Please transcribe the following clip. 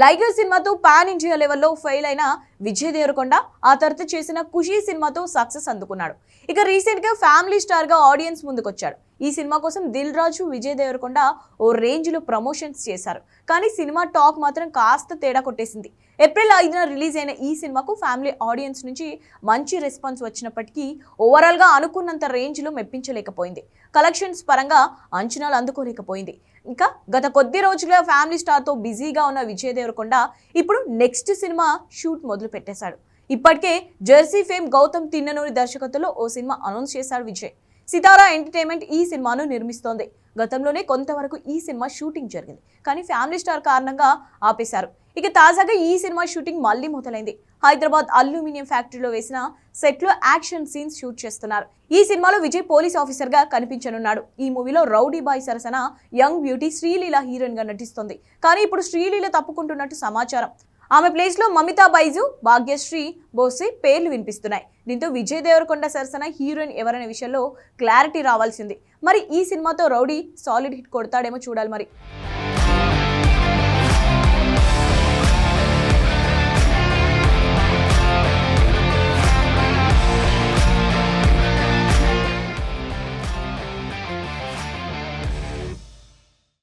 లైగర్ సినిమాతో pan India లెవెల్లో fail అయిన విజయ్ దేవరకొండ ఆ తర్వాత చేసిన ఖుషీ సినిమాతో సక్సెస్ అందుకున్నాడు. ఇక రీసెంట్గా ఫ్యామిలీ స్టార్గా ఆడియన్స్ ముందుకొచ్చాడు ఈ సినిమా కోసం దిల్ రాజు విజయ్ దేవరకొండ ఓ రేంజ్లో ప్రమోషన్స్ చేశారు. కానీ సినిమా టాక్ మాత్రం కాస్త తేడా కొట్టేసింది. ఏప్రిల్ ఐదున రిలీజ్ అయిన ఈ సినిమాకు ఫ్యామిలీ ఆడియన్స్ నుంచి మంచి రెస్పాన్స్ వచ్చినప్పటికీ ఓవరాల్గా అనుకున్నంత రేంజ్లో మెప్పించలేకపోయింది. కలెక్షన్స్ పరంగా అంచనాలు అందుకోలేకపోయింది. ఇంకా గత కొద్ది రోజులుగా ఫ్యామిలీ స్టార్తో బిజీగా ఉన్న విజయ్ దేవరకొండ ఇప్పుడు నెక్స్ట్ సినిమా షూట్ మొదలు పెట్టేశాడు. ఇప్పటికే జెర్సీ ఫేమ్ గౌతమ్ తిన్ననూరి దర్శకత్వంలో ఓ సినిమా అనౌన్స్ చేశాడు విజయ్. సితారా ఎంటర్టైన్మెంట్ ఈ సినిమాను నిర్మిస్తోంది. గతంలోనే కొంతవరకు ఈ సినిమా షూటింగ్ జరిగింది. కానీ ఫ్యామిలీ స్టార్ కారణంగా ఆపేశారు. ఇక తాజాగా ఈ సినిమా షూటింగ్ మళ్ళీ మొదలైంది. హైదరాబాద్ అల్యూమినియం ఫ్యాక్టరీలో వేసిన సెట్లో యాక్షన్ సీన్స్ షూట్ చేస్తున్నారు. ఈ సినిమాలో విజయ్ పోలీస్ ఆఫీసర్గా కనిపించనున్నాడు. ఈ మూవీలో రౌడీ బాయ్ సరసన యంగ్ బ్యూటీ శ్రీలీల హీరోయిన్గా నటిస్తుంది. కానీ ఇప్పుడు శ్రీలీల తప్పుకుంటున్నట్టు సమాచారం. ఆమె ప్లేస్లో మమితా బైజు భాగ్యశ్రీ బోసే పేర్లు వినిపిస్తున్నాయి. దీంతో విజయ్ దేవరకొండ సరసన హీరోయిన్ ఎవరనే విషయంలో క్లారిటీ రావాల్సింది. మరి ఈ సినిమాతో రౌడీ సాలిడ్ హిట్ కొడతాడేమో చూడాలి మరి.